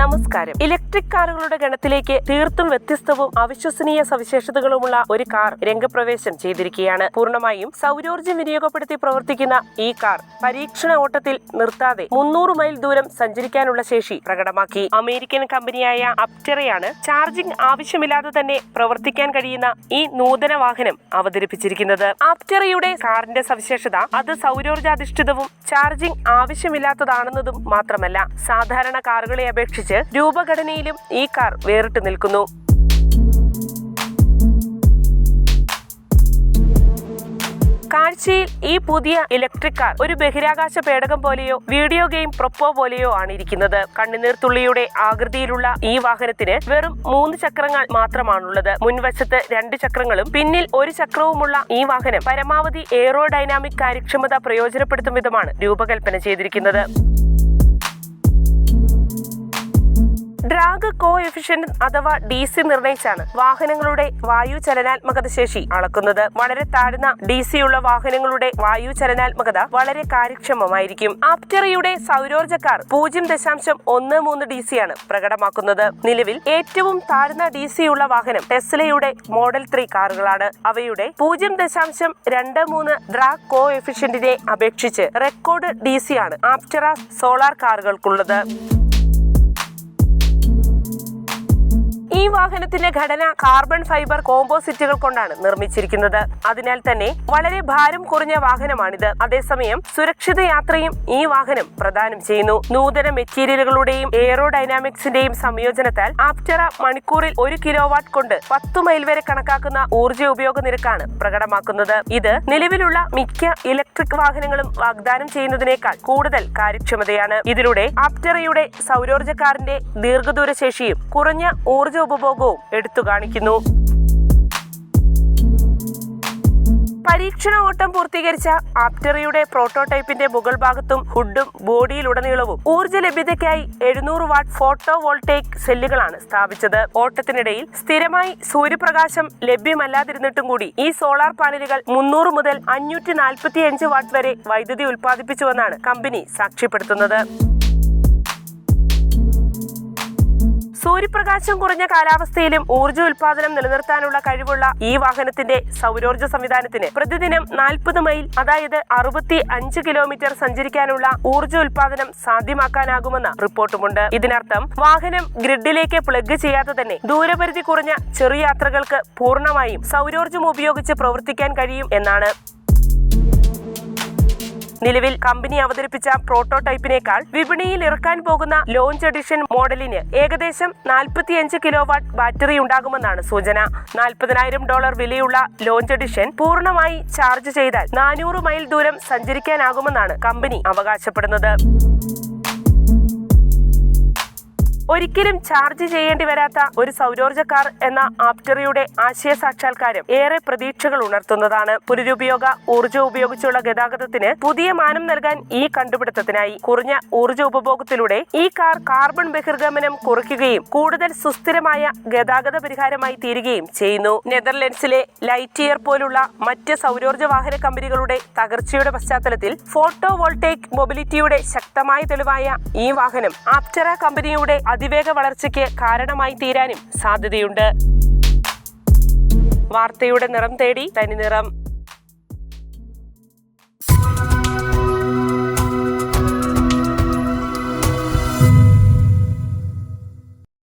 നമസ്കാരം. ഇലക്ട്രിക് കാറുകളുടെ ഗണത്തിലേക്ക് തീർത്തും വ്യത്യസ്തവും അവിശ്വസനീയ സവിശേഷതകളുമുള്ള ഒരു കാർ രംഗപ്രവേശം ചെയ്തിരിക്കുകയാണ്. പൂർണമായും സൗരോർജം വിനിയോഗപ്പെടുത്തി പ്രവർത്തിക്കുന്ന ഈ കാർ പരീക്ഷണ ഓട്ടത്തിൽ നിർത്താതെ മുന്നൂറ് മൈൽ ദൂരം സഞ്ചരിക്കാനുള്ള ശേഷി പ്രകടമാക്കി. അമേരിക്കൻ കമ്പനിയായ അപ്റ്ററയാണ് ചാർജിംഗ് ആവശ്യമില്ലാതെ തന്നെ പ്രവർത്തിക്കാൻ കഴിയുന്ന ഈ നൂതന വാഹനം അവതരിപ്പിച്ചിരിക്കുന്നത്. അപ്റ്ററയുടെ കാറിന്റെ സവിശേഷത അത് സൗരോർജാധിഷ്ഠിതവും ചാർജിംഗ് ആവശ്യമില്ലാത്തതാണെന്നതും മാത്രമല്ല. സാധാരണ കാറുകളെ അപേക്ഷിച്ച് രൂപഘടനയിലും ഈ കാർ വേറിട്ട് നിൽക്കുന്നു. കാഴ്ചയിൽ ഈ പുതിയ ഇലക്ട്രിക് കാർ ഒരു ബഹിരാകാശ പേടകം പോലെയോ വീഡിയോ ഗെയിം പ്രൊപ്പോ പോലെയോ ആണ് ഇരിക്കുന്നത് കണ്ണുനീർത്തുള്ളിയുടെ ആകൃതിയിലുള്ള ഈ വാഹനത്തിന് വെറും മൂന്ന് ചക്രങ്ങൾ മാത്രമാണുള്ളത്. മുൻവശത്ത് രണ്ട് ചക്രങ്ങളും പിന്നിൽ ഒരു ചക്രവുമുള്ള ഈ വാഹനം പരമാവധി എയറോഡൈനാമിക് കാര്യക്ഷമത പ്രയോജനപ്പെടുത്തും വിധമാണ് രൂപകൽപ്പന ചെയ്തിരിക്കുന്നത്. ഡ്രാഗ് കോ എഫിഷ്യന്റ് അഥവാ ഡി സി നിർണയിച്ചാണ് വാഹനങ്ങളുടെ വായു ചലനാത്മകത ശേഷി അളക്കുന്നത്. വളരെ താഴ്ന്ന ഡി സി ഉള്ള വാഹനങ്ങളുടെ വായു ചലനാത്മകത വളരെ കാര്യക്ഷമമായിരിക്കും. ആപ്റ്ററിയുടെ സൗരോർജ കാർ പൂജ്യം ദശാംശം ഒന്ന് മൂന്ന് ഡി സി ആണ് പ്രകടമാക്കുന്നത്. നിലവിൽ ഏറ്റവും താഴ്ന്ന ഡി സി ഉള്ള വാഹനം ടെസ്ലയുടെ മോഡൽ ത്രീ കാറുകളാണ്. അവയുടെ പൂജ്യം ദശാംശം രണ്ട് മൂന്ന് ഡ്രാഗ് കോ എഫിഷ്യന്റിനെ അപേക്ഷിച്ച് റെക്കോർഡ് ഡി സി ആണ് ആപ്റ്ററ സോളാർ കാറുകൾക്കുള്ളത്. വാഹനത്തിന്റെ ഘടന കാർബൺ ഫൈബർ കോമ്പോസിറ്റുകൾ കൊണ്ടാണ് നിർമ്മിച്ചിരിക്കുന്നത്. അതിനാൽ തന്നെ വളരെ ഭാരം കുറഞ്ഞ വാഹനമാണിത്. അതേസമയം സുരക്ഷിത യാത്രയും ഈ വാഹനം പ്രദാനം ചെയ്യുന്നു. നൂതന മെറ്റീരിയലുകളുടെയും എയറോ ഡൈനാമിക്സിന്റെയും സംയോജനത്താൽ ആപ്റ്ററ മണിക്കൂറിൽ ഒരു കിലോവാട്ട് കൊണ്ട് പത്തു മൈൽ വരെ കണക്കാക്കുന്ന ഊർജ ഉപയോഗ നിരക്കാണ് പ്രകടമാക്കുന്നത്. ഇത് നിലവിലുള്ള മിക്ക ഇലക്ട്രിക് വാഹനങ്ങളും വാഗ്ദാനം ചെയ്യുന്നതിനേക്കാൾ കൂടുതൽ കാര്യക്ഷമതയാണ്. ഇതിലൂടെ ആപ്റ്ററയുടെ സൗരോർജ കാറിന്റെ ദീർഘദൂര ശേഷിയും കുറഞ്ഞ ഊർജ ഉപഭോഗവും എടുത്തു കാണിക്കുന്നു. പരീക്ഷണ ഓട്ടം പൂർത്തീകരിച്ച ആപ്റ്ററിയുടെ പ്രോട്ടോടൈപ്പിന്റെ മുകൾ ഭാഗത്തും ഹുഡും ബോഡിയിലുടനീളവും ഊർജ ലഭ്യതയ്ക്കായി എഴുന്നൂറ് വാട്ട് ഫോട്ടോ വോൾട്ടേക് സെല്ലുകളാണ് സ്ഥാപിച്ചത്. ഓട്ടത്തിനിടയിൽ സ്ഥിരമായി സൂര്യപ്രകാശം ലഭ്യമല്ലാതിരുന്നിട്ടും കൂടി ഈ സോളാർ പാനലുകൾ മുന്നൂറ് മുതൽ അഞ്ഞൂറ്റി നാൽപ്പത്തി അഞ്ച് വാട്ട് വരെ വൈദ്യുതി ഉൽപ്പാദിപ്പിച്ചുവെന്നാണ് കമ്പനി സാക്ഷ്യപ്പെടുത്തുന്നത്. സൂര്യപ്രകാശം കുറഞ്ഞ കാലാവസ്ഥയിലും ഊർജ ഉൽപാദനം നിലനിർത്താനുള്ള കഴിവുള്ള ഈ വാഹനത്തിന്റെ സൗരോർജ സംവിധാനത്തിന് പ്രതിദിനം നാൽപ്പത് മൈൽ അതായത് അറുപത്തി അഞ്ച് കിലോമീറ്റർ സഞ്ചരിക്കാനുള്ള ഊർജ ഉൽപാദനം സാധ്യമാക്കാനാകുമെന്ന റിപ്പോർട്ടുമുണ്ട്. ഇതിനർത്ഥം വാഹനം ഗ്രിഡിലേക്ക് പ്ലഗ് ചെയ്യാതെ തന്നെ ദൂരപരിധി കുറഞ്ഞ ചെറു യാത്രകൾക്ക് പൂർണമായും സൗരോർജം ഉപയോഗിച്ച് പ്രവർത്തിക്കാൻ കഴിയും എന്നാണ്. നിലവിൽ കമ്പനി അവതരിപ്പിച്ച പ്രോട്ടോടൈപ്പിനേക്കാൾ വിപണിയിൽ ഇറക്കാൻ പോകുന്ന ലോഞ്ച് എഡിഷൻ മോഡലിന് ഏകദേശം നാൽപ്പത്തിയഞ്ച് കിലോ വാട്ട് ബാറ്ററി ഉണ്ടാകുമെന്നാണ് സൂചന. നാൽപ്പതിനായിരം ഡോളർ വിലയുള്ള ലോഞ്ച് എഡിഷൻ പൂർണമായി ചാർജ് ചെയ്താൽ നാനൂറ് മൈൽ ദൂരം സഞ്ചരിക്കാനാകുമെന്നാണ് കമ്പനി അവകാശപ്പെടുന്നത്. ഒരിക്കലും ചാർജ് ചെയ്യേണ്ടി വരാത്ത ഒരു സൗരോർജ കാർ എന്ന ആപ്റ്ററിയുടെ ആശയ സാക്ഷാത്കാരം ഏറെ പ്രതീക്ഷകൾ ഉണർത്തുന്നതാണ്. പുനരുപയോഗ ഊർജം ഉപയോഗിച്ചുള്ള ഗതാഗതത്തിന് പുതിയ മാനം നൽകാൻ ഈ കണ്ടുപിടുത്തത്തിനായി കുറഞ്ഞ ഊർജ ഉപഭോഗത്തിലൂടെ ഈ കാർ കാർബൺ ബഹിർഗമനം കുറയ്ക്കുകയും കൂടുതൽ സുസ്ഥിരമായ ഗതാഗത പരിഹാരമായി തീരുകയും ചെയ്യുന്നു. നെതർലൻഡ്സിലെ ലൈറ്റിയർ പോലുള്ള മറ്റ് സൗരോർജ വാഹന കമ്പനികളുടെ തകർച്ചയുടെ പശ്ചാത്തലത്തിൽ ഫോട്ടോ വോൾട്ടേക് മൊബിലിറ്റിയുടെ ശക്തമായ തെളിവായ ഈ വാഹനം ആപ്റ്ററ കമ്പനിയുടെ അതിവേഗ വളർച്ചയ്ക്ക് കാരണമായി തീരാനും സാധ്യതയുണ്ട്. വാർത്തയുടെ നിറം തേടി തനി നിറം